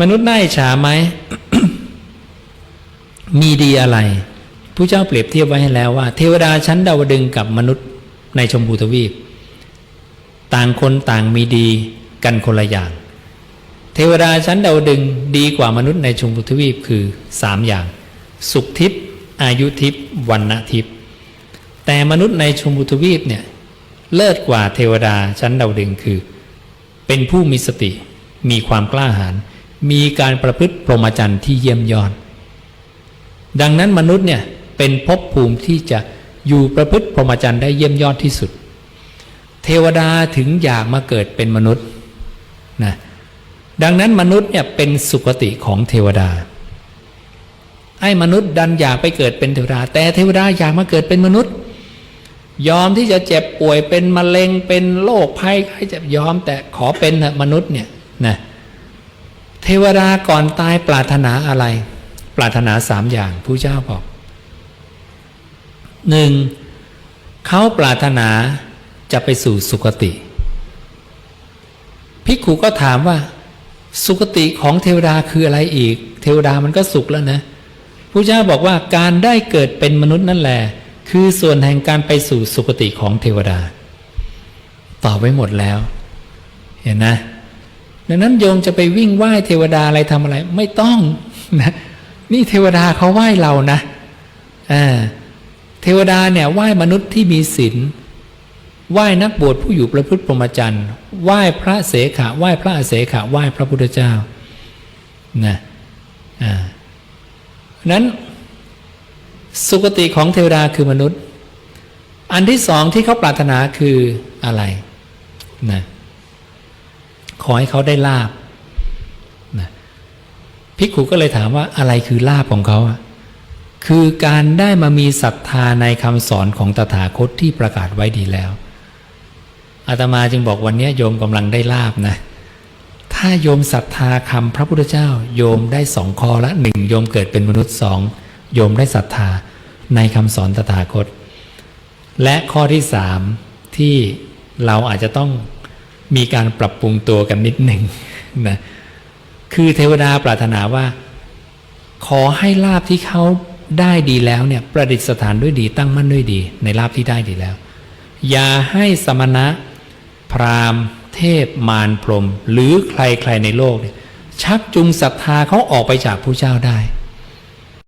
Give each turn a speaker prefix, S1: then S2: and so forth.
S1: มนุษย์น่าอิจฉาไหม มีดีอะไรผู้เจ้าเปรียบเทียบไว้ให้แล้วว่า เทวดาชั้นดาวดึงกับมนุษย์ในชมพูทวีป ต่างคนต่างมีดีกันคนละอย่าง เทวดาชั้นดาวดึงดีกว่ามนุษย์ในชมพูทวีปคือสามอย่าง สุขทิพย์อายุทิพย์วันณทิพย์แต่มนุษย์ในชมพูทวีปเนี่ยเลิศกว่าเทวดาชั้นดาวดึงคือ เป็นผู้มีสติมีความกล้าหาญ มีการประพฤติพรหมจรรย์ที่เยี่ยมยอด ดังนั้นมนุษย์เนี่ยเป็นภพภูมิที่จะอยู่ประพฤติพรหมจรรย์ได้เยี่ยมยอดที่สุด เทวดาถึงอยากมาเกิดเป็นมนุษย์นะดังนั้นมนุษย์เนี่ยเป็นสุคติของเทวดา ไอ้มนุษย์ดันอยากไปเกิดเป็นเทวดา แต่เทวดาอยากมาเกิดเป็นมนุษย์ ยอมที่จะเจ็บป่วยเป็นมะเร็งเป็นโรคภัยใครจะยอมแต่ขอเป็นมนุษย์เนี่ยนะเทวดาก่อนตายปรารถนาอะไร ปรารถนาสามอย่างผู้เจ้าบอกหนึ่งเขาปรารถนาจะไปสู่สุคติภิกขุก็ถามว่า สุคติของเทวดาคืออะไรอีก เทวดามันก็สุขแล้วนะพระเจ้าบอกว่าการได้เกิดเป็นมนุษย์นั่นแหละ คือส่วนแห่งการไปสู่สุคติของเทวดา ตอบไว้หมดแล้ว เห็นนะ ดังนั้นโยมจะไปวิ่งไหว้เทวดาอะไรทำอะไร ไม่ต้องนะนี่เทวดาเขาไหว้เรานะอ่าเทวดาเนี่ยไหว้มนุษย์ที่มีศีลไหว้นักบวชผู้อยู่ประพฤติพรหมจรรย์ไหว้พระเสขะไหว้พระอเสขะไหว้พระพุทธเจ้านะอ่านั้นสุคติของเทวดาคือมนุษย์ อันที่สองที่เขาปรารถนาคืออะไรนะ ขอให้เขาได้ลาบนะภิกขุก็เลยถามว่าอะไรคือลาบของเขาอะคือการได้มามีศรัทธาในคำสอนของตถาคตที่ประกาศไว้ดีแล้ว อาตมาจึงบอกวันนี้โยมกำลังได้ลาบนะ ถ้าโยมศรัทธาคำพระพุทธเจ้า โยมได้สองข้อละหนึ่งโยมเกิดเป็นมนุษย์สองโยมได้ศรัทธาในคำสอนตถาคต และข้อที่สามที่เราอาจจะต้อง มีการปรับปรุงตัวกันนิดหนึ่งนะคือเทวดาปรารถนาว่า ขอให้ลาบที่เขาได้ดีแล้วเนี่ยประดิษฐานด้วยดีตั้งมั่นด้วยดี ในลาบที่ได้ดีแล้ว อย่าให้สมณะ พราหมณ์ เทพมารพรหมหรือใครๆในโลกเนี่ยชักจูงศรัทธาเขาออกไปจากผู้เจ้าได้